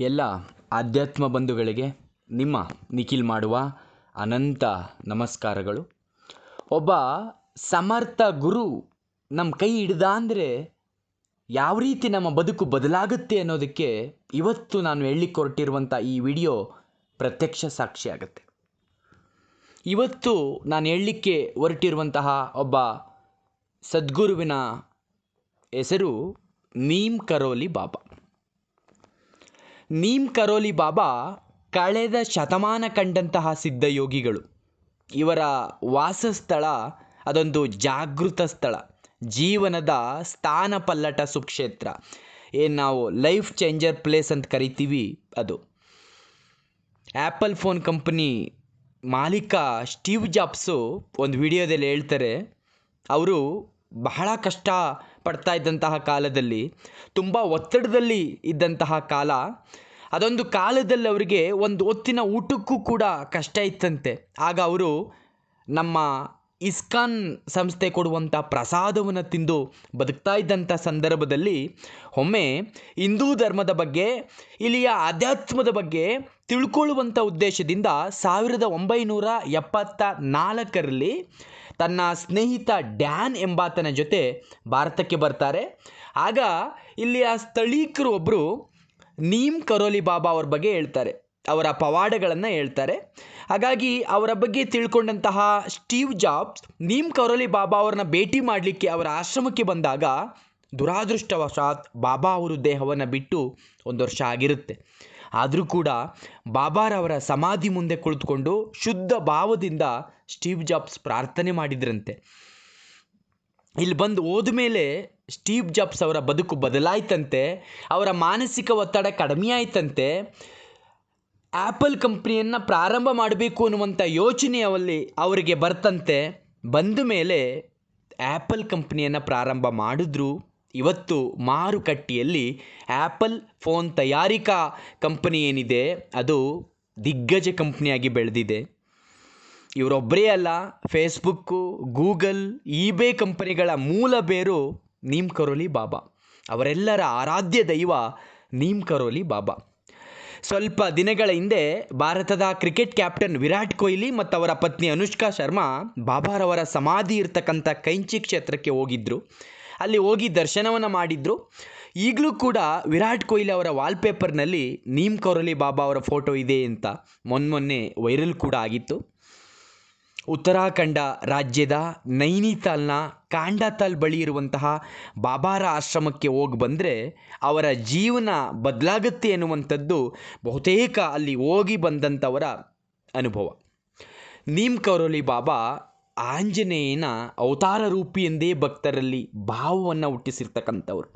ಎಲ್ಲ ಆಧ್ಯಾತ್ಮ ಬಂಧುಗಳಿಗೆ ನಿಮ್ಮ ನಿಖಿಲ್ ಮಾಡುವ ಅನಂತ ನಮಸ್ಕಾರಗಳು. ಒಬ್ಬ ಸಮರ್ಥ ಗುರು ನಮ್ಮ ಕೈ ಹಿಡ್ದ ಅಂದರೆ ಯಾವ ರೀತಿ ನಮ್ಮ ಬದುಕು ಬದಲಾಗುತ್ತೆ ಅನ್ನೋದಕ್ಕೆ ಇವತ್ತು ನಾನು ಹೇಳಲಿಕ್ಕೆ ಹೊರಟಿರುವಂಥ ಈ ವಿಡಿಯೋ ಪ್ರತ್ಯಕ್ಷ ಸಾಕ್ಷಿಯಾಗುತ್ತೆ ಇವತ್ತು ನಾನು ಹೇಳಲಿಕ್ಕೆ ಹೊರಟಿರುವಂತಹ ಒಬ್ಬ ಸದ್ಗುರುವಿನ ಹೆಸರು ನೀಮ್ ಕರೋಲಿ ಬಾಬಾ. ನೀಮ್ ಕರೋಲಿ ಬಾಬಾ ಕಳೆದ ಶತಮಾನ ಕಂಡಂತಹ ಸಿದ್ಧಯೋಗಿಗಳು. ಇವರ ವಾಸಸ್ಥಳ ಅದೊಂದು ಜಾಗೃತ ಸ್ಥಳ. ಜೀವನದ ಸ್ಥಾನ ಪಲ್ಲಟ ಸುಕ್ಷೇತ್ರ. ಏನು ನಾವು ಲೈಫ್ ಚೇಂಜರ್ ಪ್ಲೇಸ್ ಅಂತ ಕರಿತೀವಿ ಅದು. ಆ್ಯಪಲ್ ಫೋನ್ ಕಂಪನಿ ಮಾಲೀಕ ಸ್ಟೀವ್ ಜಾಬ್ಸು ಒಂದು ವಿಡಿಯೋದಲ್ಲಿ ಹೇಳ್ತಾರೆ, ಅವರು ಬಹಳ ಕಷ್ಟ ಪಡ್ತಾ ಇದ್ದಂತಹ ಕಾಲದಲ್ಲಿ, ತುಂಬ ಒತ್ತಡದಲ್ಲಿ ಇದ್ದಂತಹ ಕಾಲ ಅದೊಂದು ಕಾಲದಲ್ಲಿ ಅವರಿಗೆ ಒಂದು ಹೊತ್ತಿನ ಊಟಕ್ಕೂ ಕೂಡ ಕಷ್ಟ ಇತ್ತಂತೆ. ಆಗ ಅವರು ನಮ್ಮ ಇಸ್ಕಾನ್ ಸಂಸ್ಥೆ ಕೊಡುವಂಥ ಪ್ರಸಾದವನ್ನು ತಿಂದು ಬದುಕ್ತಾ ಇದ್ದಂಥ ಸಂದರ್ಭದಲ್ಲಿ ಒಮ್ಮೆ ಹಿಂದೂ ಧರ್ಮದ ಬಗ್ಗೆ, ಇಲ್ಲಿಯ ಆಧ್ಯಾತ್ಮದ ಬಗ್ಗೆ ತಿಳ್ಕೊಳ್ಳುವಂಥ ಉದ್ದೇಶದಿಂದ ಸಾವಿರದ ಒಂಬೈನೂರ ಎಪ್ಪತ್ತ ನಾಲ್ಕರಲ್ಲಿ ತನ್ನ ಸ್ನೇಹಿತ ಡ್ಯಾನ್ ಎಂಬಾತನ ಜೊತೆ ಭಾರತಕ್ಕೆ ಬರ್ತಾರೆ. ಆಗ ಇಲ್ಲಿಯ ಸ್ಥಳೀಕರು ಒಬ್ಬರು ನೀಮ್ ಕರೋಲಿ ಬಾಬಾ ಅವ್ರ ಬಗ್ಗೆ ಹೇಳ್ತಾರೆ. ಅವರ ಪವಾಡಗಳನ್ನು ಹೇಳ್ತಾರೆ. ಹಾಗಾಗಿ ಅವರ ಬಗ್ಗೆ ತಿಳ್ಕೊಂಡಂತಹ ಸ್ಟೀವ್ ಜಾಬ್ಸ್ ನೀಮ್ ಕರೋಲಿ ಬಾಬಾ ಅವ್ರನ್ನ ಭೇಟಿ ಮಾಡಲಿಕ್ಕೆ ಅವರ ಆಶ್ರಮಕ್ಕೆ ಬಂದಾಗ ದುರಾದೃಷ್ಟವಶಾತ್ ಬಾಬಾ ಅವರು ದೇಹವನ್ನು ಬಿಟ್ಟು ಒಂದು ವರ್ಷ ಆಗಿರುತ್ತೆ. ಆದರೂ ಕೂಡ ಬಾಬಾರವರ ಸಮಾಧಿ ಮುಂದೆ ಕುಳಿತುಕೊಂಡು ಶುದ್ಧ ಭಾವದಿಂದ ಸ್ಟೀವ್ ಜಾಬ್ಸ್ ಪ್ರಾರ್ಥನೆ ಮಾಡಿದ್ರಂತೆ. ಇಲ್ಲಿ ಬಂದು ಹೋದ ಮೇಲೆ ಸ್ಟೀವ್ ಜಾಬ್ಸ್ ಅವರ ಬದುಕು ಬದಲಾಯಿತಂತೆ, ಅವರ ಮಾನಸಿಕ ಒತ್ತಡ ಕಡಿಮೆ ಆಯ್ತಂತೆ ಆ್ಯಪಲ್ ಕಂಪ್ನಿಯನ್ನು ಪ್ರಾರಂಭ ಮಾಡಬೇಕು ಅನ್ನುವಂಥ ಯೋಚನೆ ಅವಲ್ಲಿ ಅವರಿಗೆ ಬರ್ತಂತೆ. ಬಂದ ಮೇಲೆ ಆ್ಯಪಲ್ ಕಂಪ್ನಿಯನ್ನು ಪ್ರಾರಂಭ ಮಾಡಿದ್ರು. ಇವತ್ತು ಮಾರುಕಟ್ಟೆಯಲ್ಲಿ ಆ್ಯಪಲ್ ಫೋನ್ ತಯಾರಿಕಾ ಕಂಪನಿ ಏನಿದೆ, ಅದು ದಿಗ್ಗಜ ಕಂಪ್ನಿಯಾಗಿ ಬೆಳೆದಿದೆ. ಇವರೊಬ್ಬರೇ ಅಲ್ಲ ಫೇಸ್ಬುಕ್ಕು ಗೂಗಲ್ ಇಬೇ ಕಂಪನಿಗಳ ಮೂಲ ಬೇರು ನೀಮ್ ಕರೋಲಿ ಬಾಬಾ. ಅವರೆಲ್ಲರ ಆರಾಧ್ಯ ದೈವ ನೀಮ್ ಕರೋಲಿ ಬಾಬಾ. ಸ್ವಲ್ಪ ದಿನಗಳ ಹಿಂದೆ ಭಾರತದ ಕ್ರಿಕೆಟ್ ಕ್ಯಾಪ್ಟನ್ ವಿರಾಟ್ ಕೊಹ್ಲಿ ಮತ್ತು ಅವರ ಪತ್ನಿ ಅನುಷ್ಕಾ ಶರ್ಮಾ ಬಾಬಾರವರ ಸಮಾಧಿ ಇರ್ತಕ್ಕಂಥ ಕೈಂಚಿ ಕ್ಷೇತ್ರಕ್ಕೆ ಹೋಗಿದ್ದರು ಅಲ್ಲಿ ಹೋಗಿ ದರ್ಶನವನ್ನು ಮಾಡಿದ್ರು. ಈಗಲೂ ಕೂಡ ವಿರಾಟ್ ಕೊಹ್ಲಿ ಅವರ ವಾಲ್ಪೇಪರ್ನಲ್ಲಿ ನೀಮ್ ಕೌರಲಿ ಬಾಬಾ ಅವರ ಫೋಟೋ ಇದೆ ಅಂತ ಮೊನ್ನೆ ವೈರಲ್ ಕೂಡ ಆಗಿತ್ತು. ಉತ್ತರಾಖಂಡ ರಾಜ್ಯದ ನೈನಿತಾಲ್ನ ಕಾಂಡಾತಾಲ್ ಬಳಿ ಇರುವಂತಹ ಬಾಬಾರ ಆಶ್ರಮಕ್ಕೆ ಹೋಗಿ ಬಂದರೆ ಅವರ ಜೀವನ ಬದಲಾಗುತ್ತೆ ಎನ್ನುವಂಥದ್ದು ಬಹುತೇಕ ಅಲ್ಲಿ ಹೋಗಿ ಬಂದಂಥವರ ಅನುಭವ. ನೀಮ್ ಕೌರೋಲಿ ಬಾಬಾ ಆಂಜನೇಯನ ಅವತಾರ ರೂಪಿ ಎಂದೇ ಭಕ್ತರಲ್ಲಿ ಭಾವವನ್ನು ಹುಟ್ಟಿಸಿರ್ತಕ್ಕಂಥವ್ರು.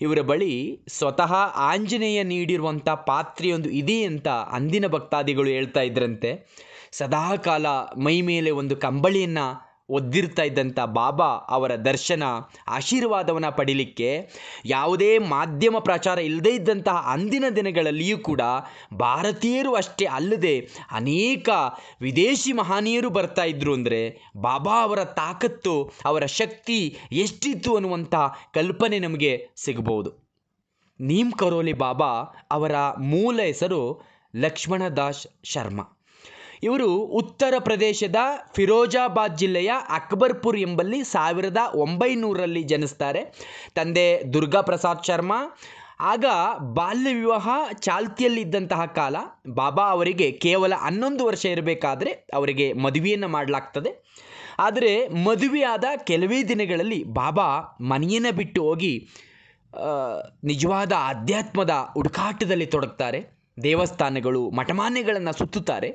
ಇವರ ಬಳಿ ಸ್ವತಃ ಆಂಜನೇಯ ನೀಡಿರುವಂಥ ಪಾತ್ರೆಯೊಂದು ಇದೆ ಅಂತ ಅಂದಿನ ಭಕ್ತಾದಿಗಳು ಹೇಳ್ತಾ ಇದ್ರಂತೆ. ಸದಾಕಾಲ ಮೈ ಮೇಲೆ ಒಂದು ಕಂಬಳಿಯನ್ನು ಒದ್ದಿರ್ತಾ ಇದ್ದಂಥ ಬಾಬಾ ಅವರ ದರ್ಶನ, ಆಶೀರ್ವಾದವನ್ನು ಪಡೀಲಿಕ್ಕೆ ಯಾವುದೇ ಮಾಧ್ಯಮ ಪ್ರಚಾರ ಇಲ್ಲದೇ ಇದ್ದಂತಹ ಅಂದಿನ ದಿನಗಳಲ್ಲಿಯೂ ಕೂಡ ಭಾರತೀಯರು ಅಷ್ಟೇ ಅಲ್ಲದೆ ಅನೇಕ ವಿದೇಶಿ ಮಹಾನೀಯರು ಬರ್ತಾ ಇದ್ರು ಅಂದರೆ ಬಾಬಾ ಅವರ ತಾಕತ್ತು, ಅವರ ಶಕ್ತಿ ಎಷ್ಟಿತ್ತು ಅನ್ನುವಂಥ ಕಲ್ಪನೆ ನಮಗೆ ಸಿಗಬಹುದು ನೀಮ್ ಕರೋಲಿ ಬಾಬಾ ಅವರ ಮೂಲ ಹೆಸರು ಲಕ್ಷ್ಮಣ ದಾಸ್ ಶರ್ಮಾ. ಇವರು ಉತ್ತರ ಪ್ರದೇಶದ ಫಿರೋಜಾಬಾದ್ ಜಿಲ್ಲೆಯ ಅಕ್ಬರ್ಪುರ್ ಎಂಬಲ್ಲಿ ಸಾವಿರದ ಒಂಬೈನೂರರಲ್ಲಿ ಜನಿಸ್ತಾರೆ. ತಂದೆ ದುರ್ಗಾ ಪ್ರಸಾದ್ ಶರ್ಮಾ, ಆಗ ಬಾಲ್ಯ ವಿವಾಹ ಚಾಲ್ತಿಯಲ್ಲಿದ್ದಂತಹ ಕಾಲ. ಬಾಬಾ ಅವರಿಗೆ ಕೇವಲ ಹನ್ನೊಂದು ವರ್ಷ ಇರಬೇಕಾದ್ರೆ ಅವರಿಗೆ ಮದುವೆಯನ್ನು ಮಾಡಲಾಗ್ತದೆ. ಆದರೆ ಮದುವೆಯಾದ ಕೆಲವೇ ದಿನಗಳಲ್ಲಿ ಬಾಬಾ ಮನೆಯನ್ನು ಬಿಟ್ಟು ಹೋಗಿ ನಿಜವಾದ ಆಧ್ಯಾತ್ಮದ ಹುಡುಕಾಟದಲ್ಲಿ ತೊಡಗ್ತಾರೆ. ದೇವಸ್ಥಾನಗಳು, ಮಠಮಾನ್ಯಗಳನ್ನು ಸುತ್ತುತ್ತಾರೆ.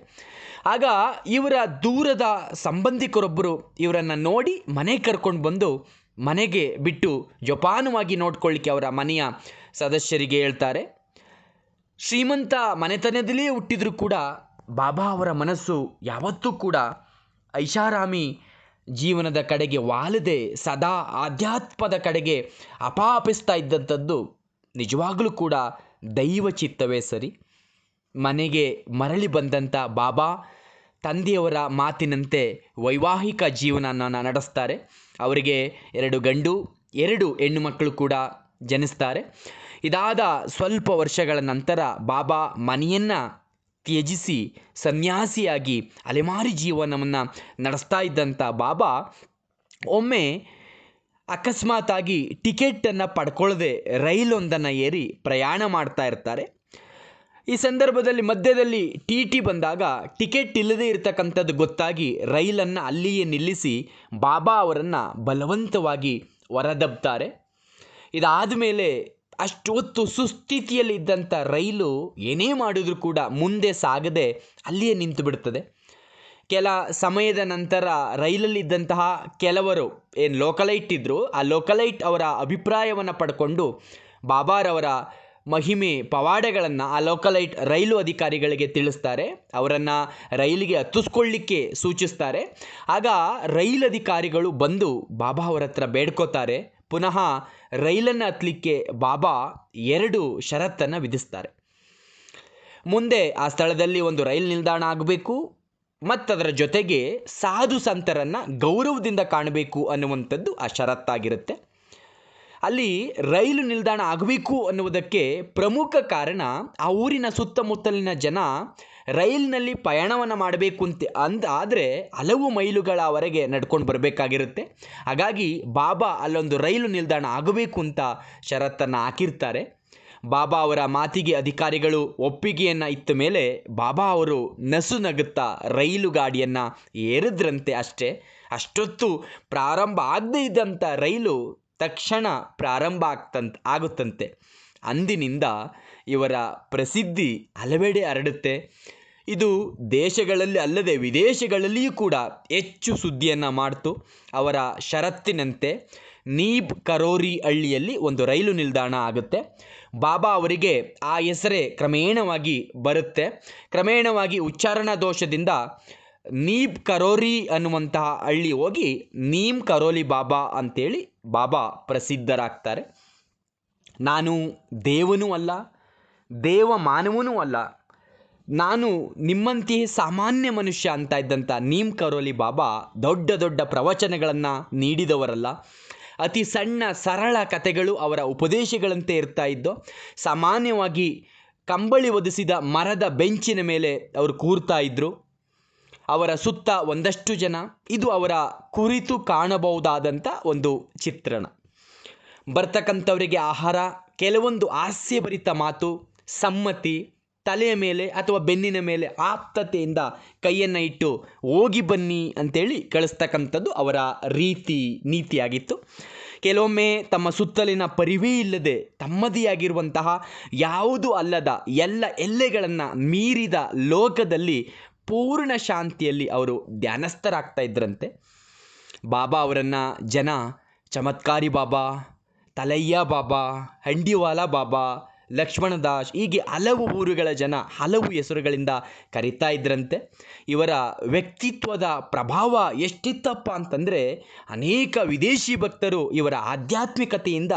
ಆಗ ಇವರ ದೂರದ ಸಂಬಂಧಿಕರೊಬ್ಬರು ಇವರನ್ನು ನೋಡಿ ಮನೆಗೆ ಕರ್ಕೊಂಡು ಬಂದು ಮನೆಗೆ ಬಿಟ್ಟು ಜೋಪಾನವಾಗಿ ನೋಡ್ಕೊಳ್ಳಿಕ್ಕೆ ಅವರ ಮನೆಯ ಸದಸ್ಯರಿಗೆ ಹೇಳ್ತಾರೆ, ಶ್ರೀಮಂತ ಮನೆತನದಲ್ಲೇ ಹುಟ್ಟಿದರೂ ಕೂಡ ಬಾಬಾ ಅವರ ಮನಸ್ಸು ಯಾವತ್ತೂ ಕೂಡ ಐಷಾರಾಮಿ ಜೀವನದ ಕಡೆಗೆ ವಾಲದೆ ಸದಾ ಆಧ್ಯಾತ್ಮದ ಕಡೆಗೆ ಅಪಾಪಿಸ್ತಾ ಇದ್ದಂಥದ್ದು ನಿಜವಾಗಲೂ ಕೂಡ ದೈವ ಚಿತ್ತವೇ ಸರಿ. ಮನೆಗೆ ಮರಳಿ ಬಂದಂಥ ಬಾಬಾ ತಂದೆಯವರ ಮಾತಿನಂತೆ ವೈವಾಹಿಕ ಜೀವನವನ್ನು ನಡೆಸ್ತಾರೆ. ಅವರಿಗೆ ಎರಡು ಗಂಡು, ಎರಡು ಹೆಣ್ಣು ಮಕ್ಕಳು ಕೂಡ ಜನಿಸ್ತಾರೆ. ಇದಾದ ಸ್ವಲ್ಪ ವರ್ಷಗಳ ನಂತರ ಬಾಬಾ ಮನೆಯನ್ನು ತ್ಯಜಿಸಿ ಸನ್ಯಾಸಿಯಾಗಿ ಅಲೆಮಾರಿ ಜೀವನವನ್ನು ನಡೆಸ್ತಾ ಇದ್ದಂಥ ಬಾಬಾ ಒಮ್ಮೆ ಅಕಸ್ಮಾತಾಗಿ ಟಿಕೆಟನ್ನು ಪಡ್ಕೊಳ್ಳದೆ ರೈಲೊಂದನ್ನು ಏರಿ ಪ್ರಯಾಣ ಮಾಡ್ತಾ ಇರ್ತಾರೆ. ಈ ಸಂದರ್ಭದಲ್ಲಿ ಮಧ್ಯದಲ್ಲಿ ಟಿ ಟಿ ಬಂದಾಗ ಟಿಕೆಟ್ ಇಲ್ಲದೆ ಇರತಕ್ಕಂಥದ್ದು ಗೊತ್ತಾಗಿ ರೈಲನ್ನು ಅಲ್ಲಿಯೇ ನಿಲ್ಲಿಸಿ ಬಾಬಾ ಅವರನ್ನು ಬಲವಂತವಾಗಿ ಹೊರದಬ್ತಾರೆ ಇದಾದ ಮೇಲೆ ಅಷ್ಟು ಹೊತ್ತು ಸುಸ್ಥಿತಿಯಲ್ಲಿ ಇದ್ದಂಥ ರೈಲು ಏನೇ ಮಾಡಿದರೂ ಕೂಡ ಮುಂದೆ ಸಾಗದೆ ಅಲ್ಲಿಯೇ ನಿಂತು ಬಿಡ್ತದೆ. ಕೆಲ ಸಮಯದ ನಂತರ ರೈಲಲ್ಲಿದ್ದಂತಹ ಕೆಲವರು ಏನು ಲೋಕಲೈಟ್ ಇದ್ದರು ಆ ಲೋಕಲೈಟ್ ಅವರ ಅಭಿಪ್ರಾಯವನ್ನು ಪಡ್ಕೊಂಡು ಬಾಬಾರವರ ಮಹಿಮೆ ಪವಾಡಗಳನ್ನು ಆ ಲೋಕಲೈಟ್ ರೈಲು ಅಧಿಕಾರಿಗಳಿಗೆ ತಿಳಿಸ್ತಾರೆ. ಅವರನ್ನು ರೈಲಿಗೆ ಹತ್ತಿಸ್ಕೊಳ್ಳಿಕ್ಕೆ ಸೂಚಿಸ್ತಾರೆ. ಆಗ ರೈಲು ಅಧಿಕಾರಿಗಳು ಬಂದು ಬಾಬಾ ಅವರ ಹತ್ರ ಬೇಡ್ಕೋತಾರೆ. ಪುನಃ ರೈಲನ್ನು ಹತ್ತಲಿಕ್ಕೆ ಬಾಬಾ ಎರಡು ಷರತ್ತನ್ನು ವಿಧಿಸ್ತಾರೆ. ಮುಂದೆ ಆ ಸ್ಥಳದಲ್ಲಿ ಒಂದು ರೈಲು ನಿಲ್ದಾಣ ಆಗಬೇಕು. ಮತ್ತದರ ಜೊತೆಗೆ ಸಾಧು ಸಂತರನ್ನು ಗೌರವದಿಂದ ಕಾಣಬೇಕು ಅನ್ನುವಂಥದ್ದು ಆ ಷರತ್ತಾಗಿರುತ್ತೆ. ಅಲ್ಲಿ ರೈಲು ನಿಲ್ದಾಣ ಆಗಬೇಕು ಅನ್ನುವುದಕ್ಕೆ ಪ್ರಮುಖ ಕಾರಣ ಆ ಊರಿನ ಸುತ್ತಮುತ್ತಲಿನ ಜನ ರೈಲಿನಲ್ಲಿ ಪಯಣವನ್ನು ಮಾಡಬೇಕು ಅಂತ ಅಂದ, ಆದರೆ ಹಲವು ಮೈಲುಗಳವರೆಗೆ ನಡ್ಕೊಂಡು ಬರಬೇಕಾಗಿರುತ್ತೆ. ಹಾಗಾಗಿ ಬಾಬಾ ಅಲ್ಲೊಂದು ರೈಲು ನಿಲ್ದಾಣ ಆಗಬೇಕು ಅಂತ ಷರತ್ತನ್ನು ಹಾಕಿರ್ತಾರೆ. ಬಾಬಾ ಅವರ ಮಾತಿಗೆ ಅಧಿಕಾರಿಗಳು ಒಪ್ಪಿಗೆಯನ್ನು ಇತ್ತ ಮೇಲೆ ಬಾಬಾ ಅವರು ನಸು ನಗುತ್ತಾ ರೈಲು ಗಾಡಿಯನ್ನು ಏರಿದ್ರಂತೆ ಅಷ್ಟೇ. ಅಷ್ಟೊತ್ತು ಪ್ರಾರಂಭ ಆಗದೇ ಇದ್ದಂಥ ರೈಲು ತಕ್ಷಣ ಪ್ರಾರಂಭ ಆಗ್ತಂತ, ಆಗುತ್ತಂತೆ. ಅಂದಿನಿಂದ ಇವರ ಪ್ರಸಿದ್ಧಿ ಹಲವೆಡೆ ಹರಡುತ್ತೆ. ಇದು ದೇಶಗಳಲ್ಲಿ ಅಲ್ಲದೆ ವಿದೇಶಗಳಲ್ಲಿಯೂ ಕೂಡ ಹೆಚ್ಚು ಸುದ್ದಿಯನ್ನು ಮಾಡ್ತು. ಅವರ ಷರತ್ತಿನಂತೆ ನೀಬ್ ಕರೋರಿ ಹಳ್ಳಿಯಲ್ಲಿ ಒಂದು ರೈಲು ನಿಲ್ದಾಣ ಆಗುತ್ತೆ. ಬಾಬಾ ಅವರಿಗೆ ಆ ಹೆಸರೇ ಕ್ರಮೇಣವಾಗಿ ಬರುತ್ತೆ. ಕ್ರಮೇಣವಾಗಿ ಉಚ್ಚಾರಣಾ ದೋಷದಿಂದ ನೀಬ್ ಕರೋರಿ ಅನ್ನುವಂತಹ ಹಳ್ಳಿ ಹೋಗಿ ನೀಮ್ ಕರೋಲಿ ಬಾಬಾ ಅಂತೇಳಿ ಬಾಬಾ ಪ್ರಸಿದ್ಧರಾಗ್ತಾರೆ. ನಾನು ದೇವನೂ ಅಲ್ಲ ದೇವ ಮಾನವನೂ ಅಲ್ಲ. ನಾನು ನಿಮ್ಮಂತೆಯೇ ಸಾಮಾನ್ಯ ಮನುಷ್ಯ ಅಂತ ಇದ್ದಂಥ ನೀಮ್ ಕರೋಲಿ ಬಾಬಾ ದೊಡ್ಡ ದೊಡ್ಡ ಪ್ರವಚನಗಳನ್ನು ನೀಡಿದವರಲ್ಲ. ಅತಿ ಸಣ್ಣ ಸರಳ ಕಥೆಗಳು ಅವರ ಉಪದೇಶಗಳಂತೆ ಇರ್ತಾ ಇದ್ದೋ, ಸಾಮಾನ್ಯವಾಗಿ ಕಂಬಳಿ ಒದಿಸಿದ ಮರದ ಬೆಂಚಿನ ಮೇಲೆ ಅವರು ಕೂರ್ತಾ ಇದ್ದರು ಅವರ ಸುತ್ತ ಒಂದಷ್ಟು ಜನ. ಇದು ಅವರ ಕುರಿತು ಕಾಣಬಹುದಾದಂಥ ಒಂದು ಚಿತ್ರಣ. ಬರ್ತಕ್ಕಂಥವರಿಗೆ ಆಹಾರ, ಕೆಲವೊಂದು ಹಾಸ್ಯಭರಿತ ಮಾತು, ಸಮ್ಮತಿ, ತಲೆಯ ಮೇಲೆ ಅಥವಾ ಬೆನ್ನಿನ ಮೇಲೆ ಆಪ್ತತೆಯಿಂದ ಕೈಯನ್ನು ಇಟ್ಟು ಹೋಗಿ ಬನ್ನಿ ಅಂತೇಳಿ ಕಳಿಸ್ತಕ್ಕಂಥದ್ದು ಅವರ ರೀತಿ, ನೀತಿಯಾಗಿತ್ತು. ಕೆಲವೊಮ್ಮೆ ತಮ್ಮ ಸುತ್ತಲಿನ ಪರಿವೇ ಇಲ್ಲದೆ ತಮ್ಮದೇ ಆಗಿರುವಂತಹ, ಯಾವುದು ಅಲ್ಲದ ಎಲ್ಲ ಎಲ್ಲೆಗಳನ್ನು ಮೀರಿದ ಲೋಕದಲ್ಲಿ ಪೂರ್ಣ ಶಾಂತಿಯಲ್ಲಿ ಅವರು ಧ್ಯಾನಸ್ಥರಾಗ್ತಾ ಇದ್ರಂತೆ. ಬಾಬಾ ಅವರನ್ನು ಜನ ಚಮತ್ಕಾರಿ ಬಾಬಾ ತಲಯ್ಯ ಬಾಬಾ ಹಂಡಿವಾಲ ಬಾಬಾ ಲಕ್ಷ್ಮಣದಾಸ್ ಹೀಗೆ ಹಲವು ಊರುಗಳ ಜನ ಹಲವು ಹೆಸರುಗಳಿಂದ ಕರೀತಾ ಇದ್ರಂತೆ. ಇವರ ವ್ಯಕ್ತಿತ್ವದ ಪ್ರಭಾವ ಎಷ್ಟಿತ್ತಪ್ಪ ಅಂತಂದರೆ ಅನೇಕ ವಿದೇಶಿ ಭಕ್ತರು ಇವರ ಆಧ್ಯಾತ್ಮಿಕತೆಯಿಂದ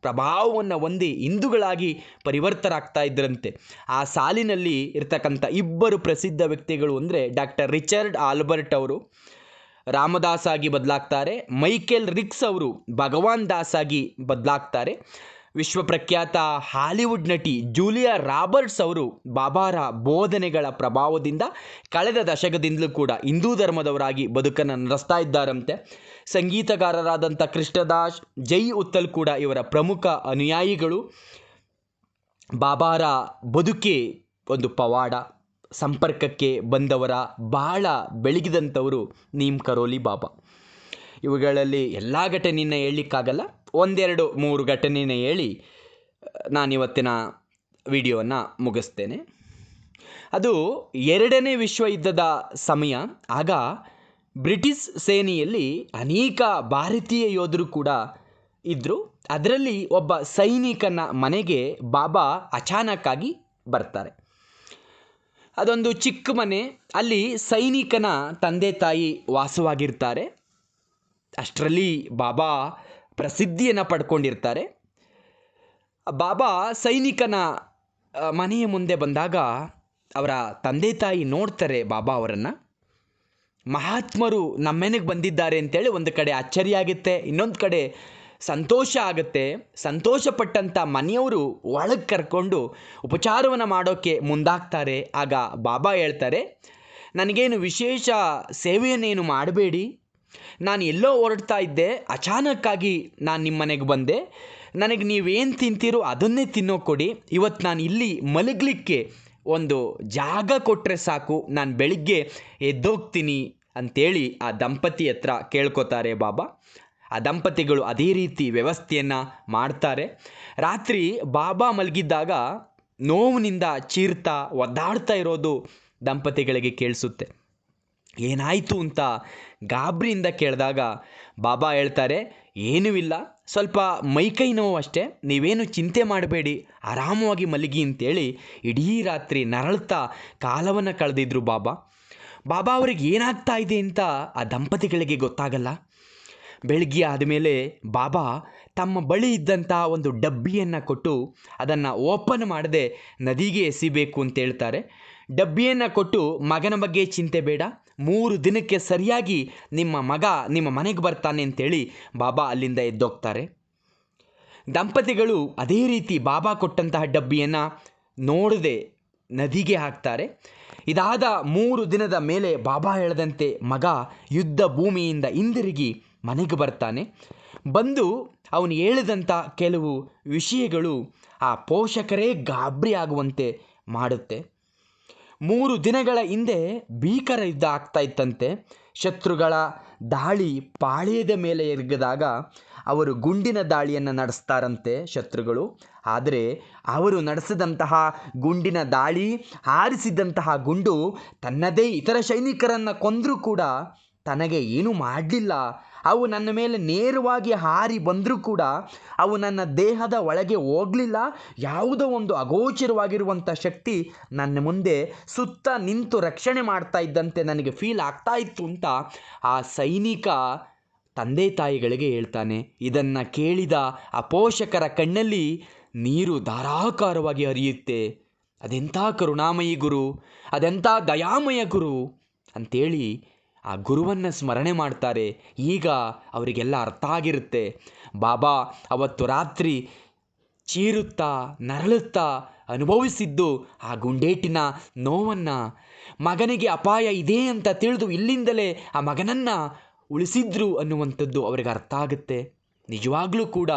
ಪ್ರಭಾವವನ್ನು ಹೊಂದಿ ಹಿಂದೂಗಳಾಗಿ ಪರಿವರ್ತರಾಗ್ತಾ ಇದ್ರಂತೆ. ಆ ಸಾಲಿನಲ್ಲಿ ಇರ್ತಕ್ಕಂಥ ಇಬ್ಬರು ಪ್ರಸಿದ್ಧ ವ್ಯಕ್ತಿಗಳು ಅಂದರೆ ಡಾಕ್ಟರ್ ರಿಚರ್ಡ್ ಆಲ್ಬರ್ಟ್ ಅವರು, ರಾಮದಾಸ್ ಆಗಿ ಬದಲಾಗ್ತಾರೆ, ಮೈಕೆಲ್ ರಿಕ್ಸ್ ಅವರು, ಭಗವಾನ್ ದಾಸ್ ಆಗಿ ಬದಲಾಗ್ತಾರೆ. ವಿಶ್ವಪ್ರಖ್ಯಾತ ಹಾಲಿವುಡ್ ನಟಿ ಜೂಲಿಯಾ ರಾಬರ್ಟ್ಸ್ ಅವರು ಬಾಬಾರ ಬೋಧನೆಗಳ ಪ್ರಭಾವದಿಂದ ಕಳೆದ ದಶಕದಿಂದಲೂ ಕೂಡ ಹಿಂದೂ ಧರ್ಮದವರಾಗಿ ಬದುಕನ್ನು ನಡೆಸ್ತಾ ಇದ್ದಾರಂತೆ. ಸಂಗೀತಗಾರರಾದಂಥ ಕೃಷ್ಣದಾಸ್, ಜೈ ಉತ್ತಲ್ ಕೂಡ ಇವರ ಪ್ರಮುಖ ಅನುಯಾಯಿಗಳು. ಬಾಬಾರ ಬದುಕೆ ಒಂದು ಪವಾಡ, ಸಂಪರ್ಕಕ್ಕೆ ಬಂದವರ ಬಹಳ ಬೆಳಗಿದಂಥವರು ನೀಮ್ ಕರೋಲಿ ಬಾಬಾ. ಇವುಗಳಲ್ಲಿ ಎಲ್ಲ ಘಟನೆಯನ್ನು ಹೇಳಲಿಕ್ಕಾಗಲ್ಲ. ಒಂದೆರಡು ಮೂರು ಘಟನೆನ ಹೇಳಿ, ನಾನಿವತ್ತಿನ ವಿಡಿಯೋವನ್ನು ಮುಗಿಸ್ತೇನೆ. ಅದು ಎರಡನೇ ವಿಶ್ವ ಯುದ್ಧದ ಸಮಯ. ಆಗ ಬ್ರಿಟಿಷ್ ಸೇನೆಯಲ್ಲಿ ಅನೇಕ ಭಾರತೀಯ ಯೋಧರು ಕೂಡ ಇದ್ದರು ಅದರಲ್ಲಿ ಒಬ್ಬ ಸೈನಿಕನ ಮನೆಗೆ ಬಾಬಾ ಅಚಾನಕ್ಕಾಗಿ ಬರ್ತಾರೆ. ಅದೊಂದು ಚಿಕ್ಕ ಮನೆ. ಅಲ್ಲಿ ಸೈನಿಕನ ತಂದೆ ತಾಯಿ ವಾಸವಾಗಿರ್ತಾರೆ. ಅಷ್ಟರಲ್ಲಿ ಬಾಬಾ ಪ್ರಸಿದ್ಧಿಯನ್ನು ಪಡ್ಕೊಂಡಿರ್ತಾರೆ. ಬಾಬಾ ಸೈನಿಕನ ಮನೆಯ ಮುಂದೆ ಬಂದಾಗ ಅವರ ತಂದೆ ತಾಯಿ ನೋಡ್ತಾರೆ ಬಾಬಾ ಅವರನ್ನು. ಮಹಾತ್ಮರು ನಮ್ಮೆನೆಗೆ ಬಂದಿದ್ದಾರೆ ಅಂತೇಳಿ ಒಂದು ಕಡೆ ಅಚ್ಚರಿಯಾಗುತ್ತೆ ಇನ್ನೊಂದು ಕಡೆ ಸಂತೋಷ ಆಗುತ್ತೆ. ಸಂತೋಷಪಟ್ಟಂಥ ಮನೆಯವರು ಒಳಗೆ ಕರ್ಕೊಂಡು ಉಪಚಾರವನ್ನು ಮಾಡೋಕ್ಕೆ ಮುಂದಾಗ್ತಾರೆ. ಆಗ ಬಾಬಾ ಹೇಳ್ತಾರೆ, ನನಗೇನು ವಿಶೇಷ ಸೇವೆಯನ್ನೇನು ಮಾಡಬೇಡಿ? ನಾನು ಎಲ್ಲೋ ಹೊರಡ್ತಾ ಇದ್ದೆ, ಅಚಾನಕ್ಕಾಗಿ ನಾನು ನಿಮ್ಮ ಮನೆಗೆ ಬಂದೆ. ನನಗೆ ನೀವೇನು ತಿಂತೀರೋ ಅದನ್ನೇ ತಿನ್ನೋ ಕೊಡಿ. ಇವತ್ತು ನಾನು ಇಲ್ಲಿ ಮಲಗಲಿಕ್ಕೆ ಒಂದು ಜಾಗ ಕೊಟ್ಟರೆ ಸಾಕು. ನಾನು ಬೆಳಿಗ್ಗೆ ಎದ್ದೋಗ್ತೀನಿ ಅಂತೇಳಿ ಆ ದಂಪತಿ ಹತ್ರ ಕೇಳ್ಕೊತಾರೆ ಬಾಬಾ. ಆ ದಂಪತಿಗಳು ಅದೇ ರೀತಿ ವ್ಯವಸ್ಥೆಯನ್ನು ಮಾಡ್ತಾರೆ. ರಾತ್ರಿ ಬಾಬಾ ಮಲಗಿದ್ದಾಗ ನೋವಿನಿಂದ ಚೀರ್ತಾ ಒದ್ದಾಡ್ತಾ ಇರೋದು ದಂಪತಿಗಳಿಗೆ ಕೇಳಿಸುತ್ತೆ. ಏನಾಯಿತು ಅಂತ ಗಾಬರಿಯಿಂದ ಕೇಳಿದಾಗ ಬಾಬಾ ಹೇಳ್ತಾರೆ, ಏನೂ ಇಲ್ಲ, ಸ್ವಲ್ಪ ಮೈಕೈ ನೋವು ಅಷ್ಟೇ, ನೀವೇನು ಚಿಂತೆ ಮಾಡಬೇಡಿ, ಆರಾಮವಾಗಿ ಮಲಗಿ ಅಂತೇಳಿ ಇಡೀ ರಾತ್ರಿ ನರಳ್ತಾ ಕಾಲವನ್ನು ಕಳೆದಿದ್ರು ಬಾಬಾ. ಬಾಬಾ ಅವ್ರಿಗೆ ಏನಾಗ್ತಾ ಇದೆ ಅಂತ ಆ ದಂಪತಿಗಳಿಗೆ ಗೊತ್ತಾಗಲ್ಲ. ಬೆಳಗ್ಗೆ ಆದಮೇಲೆ ಬಾಬಾ ತಮ್ಮ ಬಳಿ ಇದ್ದಂಥ ಒಂದು ಡಬ್ಬಿಯನ್ನು ಕೊಟ್ಟು ಅದನ್ನು ಓಪನ್ ಮಾಡದೆ ನದಿಗೆ ಎಸಿಬೇಕು ಅಂತ ಹೇಳ್ತಾರೆ. ಡಬ್ಬಿಯನ್ನು ಕೊಟ್ಟು ಮಗನ ಬಗ್ಗೆ ಚಿಂತೆ ಬೇಡ ಮೂರು ದಿನಕ್ಕೆ ಸರಿಯಾಗಿ ನಿಮ್ಮ ಮಗ ನಿಮ್ಮ ಮನೆಗೆ ಬರ್ತಾನೆ ಅಂತೇಳಿ ಬಾಬಾ ಅಲ್ಲಿಂದ ಎದ್ದೋಗ್ತಾರೆ. ದಂಪತಿಗಳು ಅದೇ ರೀತಿ ಬಾಬಾ ಕೊಟ್ಟಂತಹ ಡಬ್ಬಿಯನ್ನು ನೋಡದೆ ನದಿಗೆ ಹಾಕ್ತಾರೆ. ಇದಾದ ಮೂರು ದಿನದ ಮೇಲೆ ಬಾಬಾ ಹೇಳದಂತೆ ಮಗ ಯುದ್ಧ ಭೂಮಿಯಿಂದ ಹಿಂದಿರುಗಿ ಮನೆಗೆ ಬರ್ತಾನೆ. ಬಂದು ಅವನು ಹೇಳಿದಂಥ ಕೆಲವು ವಿಷಯಗಳು ಆ ಪೋಷಕರೇ ಗಾಬರಿ ಆಗುವಂತೆ ಮಾಡುತ್ತೆ. ಮೂರು ದಿನಗಳ ಹಿಂದೆ ಭೀಕರ ಯುದ್ಧ ಆಗ್ತಾ ಇತ್ತಂತೆ. ಶತ್ರುಗಳ ದಾಳಿ ಪಾಳ್ಯದ ಮೇಲೆ ಎರಗಿದಾಗ ಅವರು ಗುಂಡಿನ ದಾಳಿಯನ್ನು ನಡೆಸ್ತಾರಂತೆ ಶತ್ರುಗಳು. ಆದರೆ ಅವರು ನಡೆಸಿದಂತಹ ಗುಂಡಿನ ದಾಳಿ, ಹಾರಿಸಿದಂತಹ ಗುಂಡು ತನ್ನದೇ ಇತರ ಸೈನಿಕರನ್ನು ಕೊಂದರೂ ಕೂಡ ತನಗೆ ಏನೂ ಮಾಡಲಿಲ್ಲ. ಅವು ನನ್ನ ಮೇಲೆ ನೇರವಾಗಿ ಹಾರಿ ಬಂದರೂ ಕೂಡ ಅವು ನನ್ನ ದೇಹದ ಒಳಗೆ ಹೋಗಲಿಲ್ಲ. ಯಾವುದೋ ಒಂದು ಅಗೋಚರವಾಗಿರುವಂಥ ಶಕ್ತಿ ನನ್ನ ಮುಂದೆ ಸುತ್ತ ನಿಂತು ರಕ್ಷಣೆ ಮಾಡ್ತಾ ಇದ್ದಂತೆ ನನಗೆ ಫೀಲ್ ಆಗ್ತಾ ಇತ್ತು ಅಂತ ಆ ಸೈನಿಕ ತಂದೆ ತಾಯಿಗಳಿಗೆ ಹೇಳ್ತಾನೆ. ಇದನ್ನು ಕೇಳಿದ ಆ ಪೋಷಕರ ಕಣ್ಣಲ್ಲಿ ನೀರು ಧಾರಾಕಾರವಾಗಿ ಹರಿಯುತ್ತೆ. ಅದೆಂಥ ಕರುಣಾಮಯಿ ಗುರು, ಅದೆಂಥ ದಯಾಮಯ ಗುರು ಅಂತೇಳಿ ಆ ಗುರುವನ್ನು ಸ್ಮರಣೆ ಮಾಡ್ತಾರೆ. ಈಗ ಅವರಿಗೆಲ್ಲ ಅರ್ಥ ಆಗಿರುತ್ತೆ ಬಾಬಾ ಅವತ್ತು ರಾತ್ರಿ ಚೀರುತ್ತಾ, ನರಳುತ್ತಾ ಅನುಭವಿಸಿದ್ದು ಆ ಗುಂಡೇಟಿನ ನೋವನ್ನು. ಮಗನಿಗೆ ಅಪಾಯ ಇದೆ ಅಂತ ತಿಳಿದು ಇಲ್ಲಿಂದಲೇ ಆ ಮಗನನ್ನು ಉಳಿಸಿದ್ರು ಅನ್ನುವಂಥದ್ದು ಅವರಿಗೆ ಅರ್ಥ ಆಗುತ್ತೆ ನಿಜವಾಗ್ಲೂ ಕೂಡ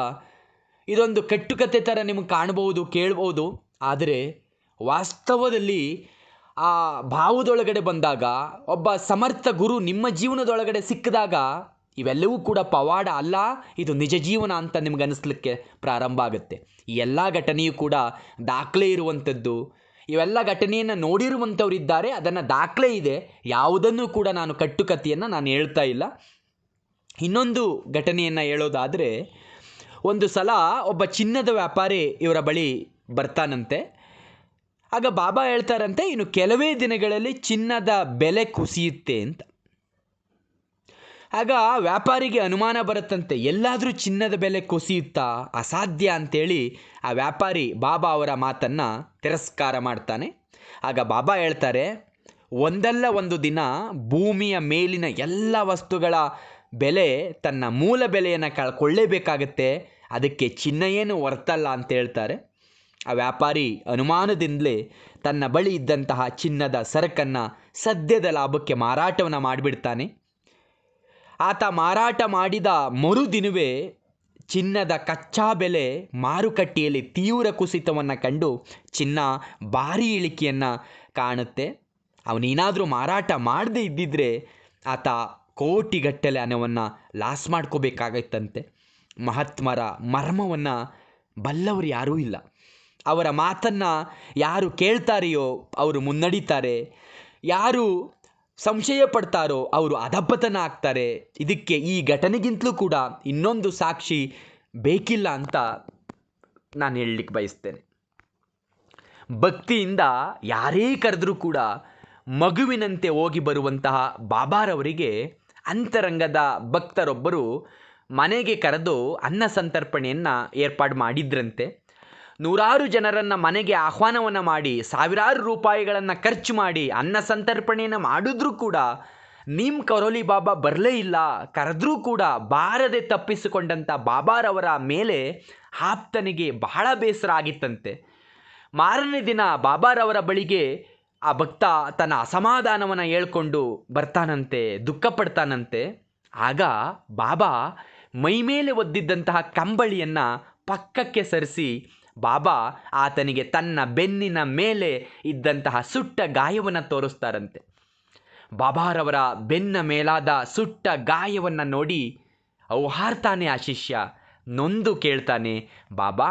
ಇದೊಂದು ಕಟ್ಟುಕತೆ ಥರ ನಿಮಗೆ ಕಾಣ್ಬೋದು, ಕೇಳ್ಬೋದು. ಆದರೆ ವಾಸ್ತವದಲ್ಲಿ ಆ ಭಾವದೊಳಗಡೆ ಬಂದಾಗ, ಒಬ್ಬ ಸಮರ್ಥ ಗುರು ನಿಮ್ಮ ಜೀವನದೊಳಗಡೆ ಸಿಕ್ಕಿದಾಗ, ಇವೆಲ್ಲವೂ ಕೂಡ ಪವಾಡ ಅಲ್ಲ, ಇದು ನಿಜ ಜೀವನ ಅಂತ ನಿಮ್ಗೆ ಅನಿಸ್ಲಿಕ್ಕೆ ಪ್ರಾರಂಭ ಆಗುತ್ತೆ. ಈ ಎಲ್ಲ ಘಟನೆಯು ಕೂಡ ದಾಖಲೆ ಇರುವಂಥದ್ದು. ಇವೆಲ್ಲ ಘಟನೆಯನ್ನು ನೋಡಿರುವಂಥವ್ರು ಇದ್ದಾರೆ, ಅದನ್ನು ದಾಖಲೆ ಇದೆ. ಯಾವುದನ್ನು ಕೂಡ ನಾನು ಕಟ್ಟುಕತೆಯನ್ನು ನಾನು ಹೇಳ್ತಾ ಇಲ್ಲ. ಇನ್ನೊಂದು ಘಟನೆಯನ್ನು ಹೇಳೋದಾದರೆ, ಒಂದು ಸಲ ಒಬ್ಬ ಚಿನ್ನದ ವ್ಯಾಪಾರಿ ಇವರ ಬಳಿ ಬರ್ತಾನಂತೆ. ಆಗ ಬಾಬಾ ಹೇಳ್ತಾರಂತೆ, ಇನ್ನು ಕೆಲವೇ ದಿನಗಳಲ್ಲಿ ಚಿನ್ನದ ಬೆಲೆ ಕುಸಿಯುತ್ತೆ ಅಂತ. ಆಗ ವ್ಯಾಪಾರಿಗೆ ಅನುಮಾನ ಬರುತ್ತಂತೆ, ಎಲ್ಲಾದರೂ ಚಿನ್ನದ ಬೆಲೆ ಕುಸಿಯುತ್ತಾ? ಅಸಾಧ್ಯ ಅಂತೇಳಿ ಆ ವ್ಯಾಪಾರಿ ಬಾಬಾ ಅವರ ಮಾತನ್ನು ತಿರಸ್ಕಾರ ಮಾಡ್ತಾನೆ. ಆಗ ಬಾಬಾ ಹೇಳ್ತಾರೆ, ಒಂದಲ್ಲ ಒಂದು ದಿನ ಭೂಮಿಯ ಮೇಲಿನ ಎಲ್ಲ ವಸ್ತುಗಳ ಬೆಲೆ ತನ್ನ ಮೂಲ ಬೆಲೆಯನ್ನು ಕಳ್ಕೊಳ್ಳೇಬೇಕಾಗತ್ತೆ. ಅದಕ್ಕೆ ಚಿನ್ನ ಏನು ಹೊರ್ತಲ್ಲ ಅಂತ ಹೇಳ್ತಾರೆ. ಆ ವ್ಯಾಪಾರಿ ಅನುಮಾನದಿಂದಲೇ ತನ್ನ ಬಳಿ ಇದ್ದಂತಹ ಚಿನ್ನದ ಸರಕನ್ನು ಸದ್ಯದ ಲಾಭಕ್ಕೆ ಮಾರಾಟವನ್ನು ಮಾಡಿಬಿಡ್ತಾನೆ. ಆತ ಮಾರಾಟ ಮಾಡಿದ ಮರುದಿನವೇ ಚಿನ್ನದ ಕಚ್ಚಾ ಬೆಲೆ ಮಾರುಕಟ್ಟೆಯಲ್ಲಿ ತೀವ್ರ ಕುಸಿತವನ್ನು ಕಂಡು ಚಿನ್ನ ಭಾರಿ ಇಳಿಕೆಯನ್ನು ಕಾಣುತ್ತೆ. ಅವನೇನಾದರೂ ಮಾರಾಟ ಮಾಡದೇ ಇದ್ದಿದ್ದರೆ ಆತ ಕೋಟಿಗಟ್ಟಲೆ ಹಣವನ್ನು ಲಾಸ್ ಮಾಡ್ಕೋಬೇಕಾಗತ್ತಂತೆ ಮಹಾತ್ಮರ ಮರ್ಮವನ್ನು ಬಲ್ಲವರು ಯಾರೂ ಇಲ್ಲ. ಅವರ ಮಾತನ್ನು ಯಾರು ಕೇಳ್ತಾರೆಯೋ ಅವರು ಮುನ್ನಡೀತಾರೆ. ಯಾರು ಸಂಶಯ ಪಡ್ತಾರೋ ಅವರು ಅಧಪತನ ಆಗ್ತಾರೆ ಇದಕ್ಕೆ ಈ ಘಟನೆಗಿಂತಲೂ ಕೂಡ ಇನ್ನೊಂದು ಸಾಕ್ಷಿ ಬೇಕಿಲ್ಲ ಅಂತ ನಾನು ಹೇಳಲಿಕ್ಕೆ ಬಯಸ್ತೇನೆ. ಭಕ್ತಿಯಿಂದ ಯಾರೇ ಕರೆದರೂ ಕೂಡ ಮಗುವಿನಂತೆ ಹೋಗಿ ಬರುವಂತಹ ಬಾಬಾರವರಿಗೆ ಅಂತರಂಗದ ಭಕ್ತರೊಬ್ಬರು ಮನೆಗೆ ಕರೆದು ಅನ್ನ ಸಂತರ್ಪಣೆಯನ್ನು ಏರ್ಪಾಡು ಮಾಡಿದ್ರಂತೆ. ನೂರಾರು ಜನರನ್ನು ಮನೆಗೆ ಆಹ್ವಾನವನ್ನು ಮಾಡಿ, ಸಾವಿರಾರು ರೂಪಾಯಿಗಳನ್ನು ಖರ್ಚು ಮಾಡಿ, ಅನ್ನ ಸಂತರ್ಪಣೆಯನ್ನು ಮಾಡಿದ್ರೂ ಕೂಡ ನೀಮ್ ಕರೋಲಿ ಬಾಬಾ ಬರಲೇ ಇಲ್ಲ, ಕರೆದ್ರೂ ಕೂಡ ಬಾರದೆ ತಪ್ಪಿಸಿಕೊಂಡಂಥ ಬಾಬಾರವರ ಮೇಲೆ ಆಪ್ತನಿಗೆ ಬಹಳ ಬೇಸರ ಆಗಿತ್ತಂತೆ. ಮಾರನೇ ದಿನ ಬಾಬಾರವರ ಬಳಿಗೆ ಆ ಭಕ್ತ ತನ್ನ ಅಸಮಾಧಾನವನ್ನು ಹೇಳ್ಕೊಂಡು ಬರ್ತಾನಂತೆ, ದುಃಖ ಪಡ್ತಾನಂತೆ. ಆಗ ಬಾಬಾ ಮೈಮೇಲೆ ಒದ್ದಿದ್ದಂತಹ ಕಂಬಳಿಯನ್ನು ಪಕ್ಕಕ್ಕೆ ಸರಿಸಿ ಬಾಬಾ ಆತನಿಗೆ ತನ್ನ ಬೆನ್ನಿನ ಮೇಲೆ ಇದ್ದಂತಹ ಸುಟ್ಟ ಗಾಯವನ್ನು ತೋರಿಸ್ತಾರಂತೆ. ಬಾಬಾರವರ ಬೆನ್ನ ಮೇಲಾದ ಸುಟ್ಟ ಗಾಯವನ್ನು ನೋಡಿ ಔಹಾರ್ತಾನೆ ಆ ಶಿಷ್ಯ. ನೊಂದು ಕೇಳ್ತಾನೆ, ಬಾಬಾ,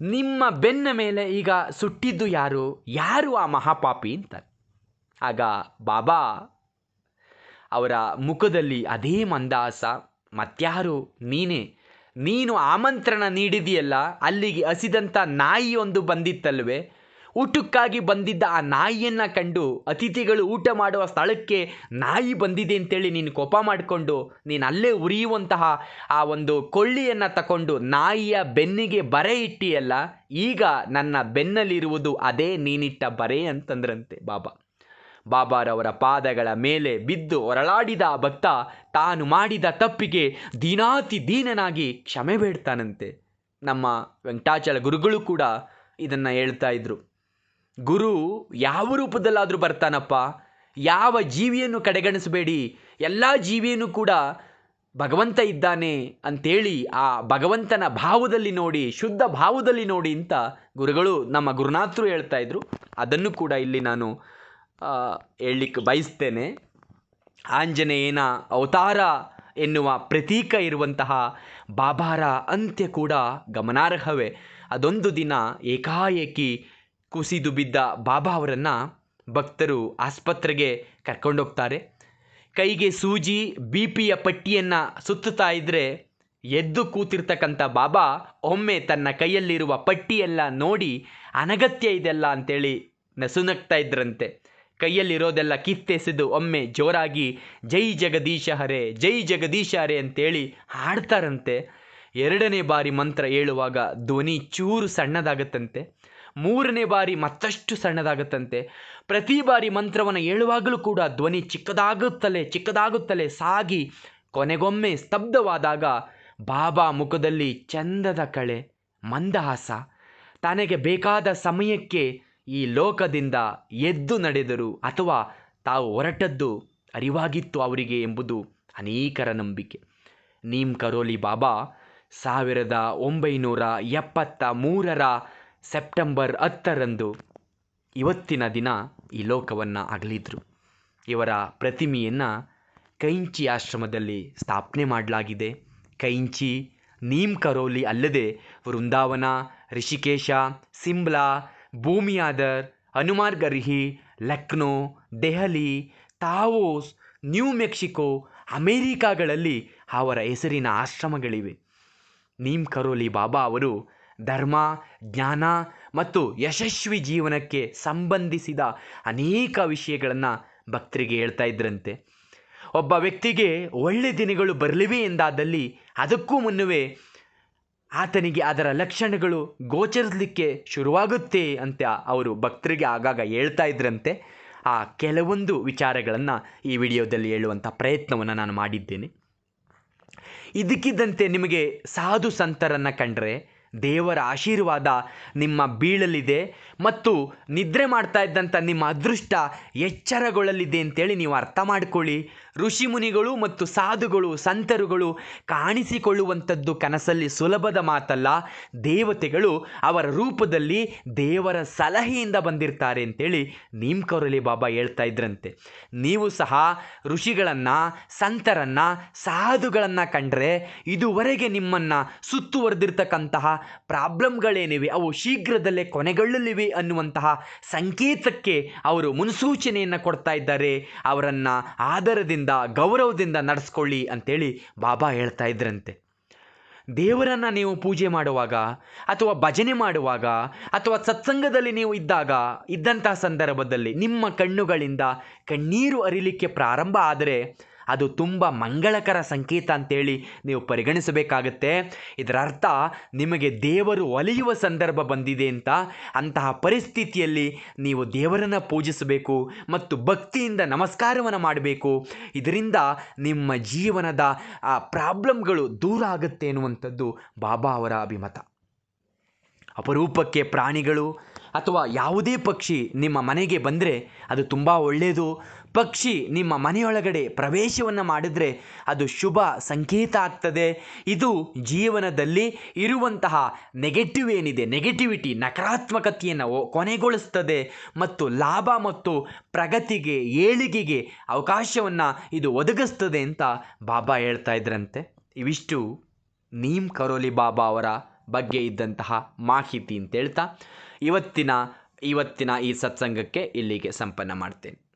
ನಿಮ್ಮ ಬೆನ್ನ ಮೇಲೆ ಈಗ ಸುಟ್ಟಿದ್ದು ಯಾರು? ಯಾರು ಆ ಮಹಾಪಾಪಿ? ಅಂತ ಆಗ ಬಾಬಾ ಅವರ ಮುಖದಲ್ಲಿ ಅದೇ ಮಂದಹಾಸ ಮತ್ಯಾರು ನೀನೇ ನೀನು ಆಮಂತ್ರಣ ನೀಡಿದೆಯಲ್ಲ? ಅಲ್ಲಿಗೆ ಹಸಿದಂಥ ನಾಯಿಯೊಂದು ಬಂದಿತ್ತಲ್ವೇ? ಊಟಕ್ಕಾಗಿ ಬಂದಿದ್ದ ಆ ನಾಯಿಯನ್ನು ಕಂಡು ಅತಿಥಿಗಳು ಊಟ ಮಾಡುವ ಸ್ಥಳಕ್ಕೆ ನಾಯಿ ಬಂದಿದೆ ಅಂತೇಳಿ ನೀನು ಕೋಪ ಮಾಡಿಕೊಂಡು ನೀನು ಅಲ್ಲೇ ಉರಿಯುವಂತಹ ಆ ಒಂದು ಕೊಳ್ಳಿಯನ್ನು ತಕೊಂಡು ನಾಯಿಯ ಬೆನ್ನಿಗೆ ಬರೆ ಇಟ್ಟಿಯಲ್ಲ, ಈಗ ನನ್ನ ಬೆನ್ನಲ್ಲಿರುವುದು ಅದೇ ನೀನಿಟ್ಟ ಬರೆ ಅಂತಂದ್ರಂತೆ ಬಾಬಾ. ಬಾಬಾರವರ ಪಾದಗಳ ಮೇಲೆ ಬಿದ್ದು ಹೊರಳಾಡಿದ ಆ ಭಕ್ತ ತಾನು ಮಾಡಿದ ತಪ್ಪಿಗೆ ದೀನಾತಿ ದೀನನಾಗಿ ಕ್ಷಮೆ ಬೇಡ್ತಾನಂತೆ. ನಮ್ಮ ವೆಂಕಟಾಚಲ ಗುರುಗಳು ಕೂಡ ಇದನ್ನು ಹೇಳ್ತಾ ಇದ್ರು. ಗುರು, ಯಾವ ರೂಪದಲ್ಲಾದರೂ ಬರ್ತಾನಪ್ಪ. ಯಾವ ಜೀವಿಯನ್ನು ಕಡೆಗಣಿಸಬೇಡಿ. ಎಲ್ಲ ಜೀವಿಯನ್ನು ಕೂಡ ಭಗವಂತ ಇದ್ದಾನೆ ಅಂತೇಳಿ ಆ ಭಗವಂತನ ಭಾವದಲ್ಲಿ ನೋಡಿ, ಶುದ್ಧ ಭಾವದಲ್ಲಿ ನೋಡಿ ಅಂತ ಗುರುಗಳು ನಮ್ಮ ಗುರುನಾಥರು ಹೇಳ್ತಾ ಇದ್ರು. ಅದನ್ನು ಕೂಡ ಇಲ್ಲಿ ನಾನು ಹೇಳಲಿಕ್ಕೆ ಬಯಸ್ತೇನೆ. ಆಂಜನೇಯನ ಅವತಾರ ಎನ್ನುವ ಪ್ರತೀಕ ಇರುವಂತಹ ಬಾಬಾರ ಅಂತ್ಯ ಕೂಡ ಗಮನಾರ್ಹವೇ. ಅದೊಂದು ದಿನ ಏಕಾಏಕಿ ಕುಸಿದು ಬಿದ್ದ ಬಾಬಾ ಅವರನ್ನು ಭಕ್ತರು ಆಸ್ಪತ್ರೆಗೆ ಕರ್ಕೊಂಡೋಗ್ತಾರೆ ಕೈಗೆ ಸೂಜಿ ಬಿ ಪಿಯ ಪಟ್ಟಿಯನ್ನು ಸುತ್ತುತ್ತಾ ಇದ್ದರೆ ಎದ್ದು ಕೂತಿರ್ತಕ್ಕಂಥ ಬಾಬಾ ಒಮ್ಮೆ ತನ್ನ ಕೈಯಲ್ಲಿರುವ ಪಟ್ಟಿಯೆಲ್ಲ ನೋಡಿ ಅನಗತ್ಯ ಇದೆಲ್ಲ ಅಂತೇಳಿ ನಸುನಗ್ತಾ ಇದ್ರಂತೆ. ಕೈಯಲ್ಲಿರೋದೆಲ್ಲ ಕಿತ್ತೆಸೆದು ಒಮ್ಮೆ ಜೋರಾಗಿ ಜೈ ಜಗದೀಶ ಹರೇ ಜೈ ಜಗದೀಶ ಹರೇ ಅಂತೇಳಿ ಹಾಡ್ತಾರಂತೆ. ಎರಡನೇ ಬಾರಿ ಮಂತ್ರ ಹೇಳುವಾಗ ಧ್ವನಿ ಚೂರು ಸಣ್ಣದಾಗತ್ತಂತೆ. ಮೂರನೇ ಬಾರಿ ಮತ್ತಷ್ಟು ಸಣ್ಣದಾಗತ್ತಂತೆ. ಪ್ರತಿ ಬಾರಿ ಮಂತ್ರವನ್ನು ಹೇಳುವಾಗಲೂ ಕೂಡ ಧ್ವನಿ ಚಿಕ್ಕದಾಗುತ್ತಲೇ ಚಿಕ್ಕದಾಗುತ್ತಲೇ ಸಾಗಿ ಕೊನೆಗೊಮ್ಮೆ ಸ್ತಬ್ಧವಾದಾಗ ಬಾಬಾ ಮುಖದಲ್ಲಿ ಚಂದದ ಕಳೆ, ಮಂದಹಾಸ. ತನಗೆ ಬೇಕಾದ ಸಮಯಕ್ಕೆ ಈ ಲೋಕದಿಂದ ಎದ್ದು ನಡೆದರು ಅಥವಾ ತಾವು ಹೊರಟದ್ದು ಅರಿವಾಗಿತ್ತು ಅವರಿಗೆ ಎಂಬುದು ಅನೇಕರ ನಂಬಿಕೆ. ನೀಮ್ ಕರೋಲಿ ಬಾಬಾ, ಸಾವಿರದ ಒಂಬೈನೂರ ಎಪ್ಪತ್ತ ಮೂರರ ಸೆಪ್ಟೆಂಬರ್ ಹತ್ತರಂದು ಇವತ್ತಿನ ದಿನ ಈ ಲೋಕವನ್ನು ಅಗಲಿದ್ರು. ಇವರ ಪ್ರತಿಮೆಯನ್ನು ಕೈಂಚಿ ಆಶ್ರಮದಲ್ಲಿ ಸ್ಥಾಪನೆ ಮಾಡಲಾಗಿದೆ. ಕೈಂಚಿ, ನೀಮ್ ಕರೋಲಿ ಅಲ್ಲದೆ Vrindavan, Rishikesh Simla Bhumiadhar Hanumangarhi Lucknow, Delhi, Taos, New Mexico, ಅಮೇರಿಕಾಗಳಲ್ಲಿ ಅವರ ಹೆಸರಿನ ಆಶ್ರಮಗಳಿವೆ. ನೀಮ್ ಕರೋಲಿ ಬಾಬಾ ಅವರು ಧರ್ಮ, ಜ್ಞಾನ ಮತ್ತು ಯಶಸ್ವಿ ಜೀವನಕ್ಕೆ ಸಂಬಂಧಿಸಿದ ಅನೇಕ ವಿಷಯಗಳನ್ನು ಭಕ್ತರಿಗೆ ಹೇಳ್ತಾ ಇದ್ರಂತೆ. ಒಬ್ಬ ವ್ಯಕ್ತಿಗೆ ಒಳ್ಳೆ ದಿನಗಳು ಬರಲಿವೆ ಎಂದಾದಲ್ಲಿ ಅದಕ್ಕೂ ಮುನ್ನವೇ ಆತನಿಗೆ ಅದರ ಲಕ್ಷಣಗಳು ಗೋಚರಿಸಲಿಕ್ಕೆ ಶುರುವಾಗುತ್ತೆ ಅಂತ ಅವರು ಭಕ್ತರಿಗೆ ಆಗಾಗ ಹೇಳ್ತಾ ಇದ್ರಂತೆ. ಆ ಕೆಲವೊಂದು ವಿಚಾರಗಳನ್ನು ಈ ವಿಡಿಯೋದಲ್ಲಿ ಹೇಳುವಂಥ ಪ್ರಯತ್ನವನ್ನು ನಾನು ಮಾಡಿದ್ದೇನೆ. ಇದಕ್ಕಿದ್ದಂತೆ ನಿಮಗೆ ಸಾಧು ಸಂತರನ್ನು ಕಂಡರೆ ದೇವರ ಆಶೀರ್ವಾದ ನಿಮ್ಮ ಬೀಳಲಿದೆ ಮತ್ತು ನಿದ್ರೆ ಮಾಡ್ತಾ ಇದ್ದಂಥ ನಿಮ್ಮ ಅದೃಷ್ಟ ಎಚ್ಚರಗೊಳ್ಳಲಿದೆ ಅಂತೇಳಿ ನೀವು ಅರ್ಥ ಮಾಡಿಕೊಳ್ಳಿ. ಋಷಿ ಮುನಿಗಳು ಮತ್ತು ಸಾಧುಗಳು, ಸಂತರುಗಳು ಕಾಣಿಸಿಕೊಳ್ಳುವಂಥದ್ದು ಕನಸಲ್ಲಿ ಸುಲಭದ ಮಾತಲ್ಲ. ದೇವತೆಗಳು ಅವರ ರೂಪದಲ್ಲಿ ದೇವರ ಸಲಹೆಯಿಂದ ಬಂದಿರ್ತಾರೆ ಅಂತೇಳಿ ನೀಮ್ ಕೌರಲಿ ಬಾಬಾ ಹೇಳ್ತಾ ಇದ್ರಂತೆ. ನೀವು ಸಹ ಋಷಿಗಳನ್ನು, ಸಂತರನ್ನು, ಸಾಧುಗಳನ್ನು ಕಂಡ್ರೆ ಇದುವರೆಗೆ ನಿಮ್ಮನ್ನು ಸುತ್ತುವರೆದಿರ್ತಕ್ಕಂತಹ ಪ್ರಾಬ್ಲಮ್ಗಳೇನಿವೆ, ಅವು ಶೀಘ್ರದಲ್ಲೇ ಕೊನೆಗೊಳ್ಳಲಿವೆ ಅನ್ನುವಂತಹ ಸಂಕೇತಕ್ಕೆ ಅವರು ಮುನ್ಸೂಚನೆಯನ್ನು ಕೊಡ್ತಾ ಇದ್ದಾರೆ. ಅವರನ್ನು ಆದರದಿಂದ, ಗೌರವದಿಂದ ನಡೆಸ್ಕೊಳ್ಳಿ ಅಂತೇಳಿ ಬಾಬಾ ಹೇಳ್ತಾ ಇದ್ರಂತೆ. ದೇವರನ್ನು ನೀವು ಪೂಜೆ ಮಾಡುವಾಗ ಅಥವಾ ಭಜನೆ ಮಾಡುವಾಗ ಅಥವಾ ಸತ್ಸಂಗದಲ್ಲಿ ನೀವು ಇದ್ದಾಗ, ಇದ್ದಂತಹ ಸಂದರ್ಭದಲ್ಲಿ ನಿಮ್ಮ ಕಣ್ಣುಗಳಿಂದ ಕಣ್ಣೀರು ಅರಿಲಿಕ್ಕೆ ಪ್ರಾರಂಭ ಆದರೆ ಅದು ತುಂಬ ಮಂಗಳಕರ ಸಂಕೇತ ಅಂತೇಳಿ ನೀವು ಪರಿಗಣಿಸಬೇಕಾಗತ್ತೆ. ಇದರ ಅರ್ಥ ನಿಮಗೆ ದೇವರು ಒಲಿಯುವ ಸಂದರ್ಭ ಬಂದಿದೆ ಅಂತ ಅಂತಹ ಪರಿಸ್ಥಿತಿಯಲ್ಲಿ ನೀವು ದೇವರನ್ನು ಪೂಜಿಸಬೇಕು ಮತ್ತು ಭಕ್ತಿಯಿಂದ ನಮಸ್ಕಾರವನ್ನು ಮಾಡಬೇಕು. ಇದರಿಂದ ನಿಮ್ಮ ಜೀವನದ, ಆ, ಪ್ರಾಬ್ಲಮ್ಗಳು ದೂರ ಆಗುತ್ತೆ ಎನ್ನುವಂಥದ್ದು ಬಾಬಾ ಅವರ ಅಭಿಮತ. ಅಪರೂಪಕ್ಕೆ ಪ್ರಾಣಿಗಳು ಅಥವಾ ಯಾವುದೇ ಪಕ್ಷಿ ನಿಮ್ಮ ಮನೆಗೆ ಬಂದರೆ ಅದು ತುಂಬ ಒಳ್ಳೆಯದು ಪಕ್ಷಿ ನಿಮ್ಮ ಮನೆಯೊಳಗಡೆ ಪ್ರವೇಶವನ್ನು ಮಾಡಿದರೆ ಅದು ಶುಭ ಸಂಕೇತ ಆಗ್ತದೆ. ಇದು ಜೀವನದಲ್ಲಿ ಇರುವಂತಹ ನೆಗೆಟಿವ್ ಏನಿದೆ ನೆಗೆಟಿವಿಟಿ ನಕಾರಾತ್ಮಕತೆಯನ್ನು ಕೊನೆಗೊಳಿಸ್ತದೆ ಮತ್ತು ಲಾಭ ಮತ್ತು ಪ್ರಗತಿಗೆ, ಏಳಿಗೆಗೆ ಅವಕಾಶವನ್ನು ಇದು ಒದಗಿಸ್ತದೆ ಅಂತ ಬಾಬಾ ಹೇಳ್ತಾ ಇದ್ರಂತೆ. ಇವಿಷ್ಟು ನೀಮ್ ಕರೋಲಿ ಬಾಬಾ ಅವರ ಬಗ್ಗೆ ಇದ್ದಂತಹ ಮಾಹಿತಿ ಅಂತ ಹೇಳ್ತಾ. ಇವತ್ತಿನ ಇವತ್ತಿನ ಈ ಸತ್ಸಂಗಕ್ಕೆ ಇಲ್ಲಿಗೆ ಸಂಪನ್ನ ಮಾಡ್ತೇನೆ.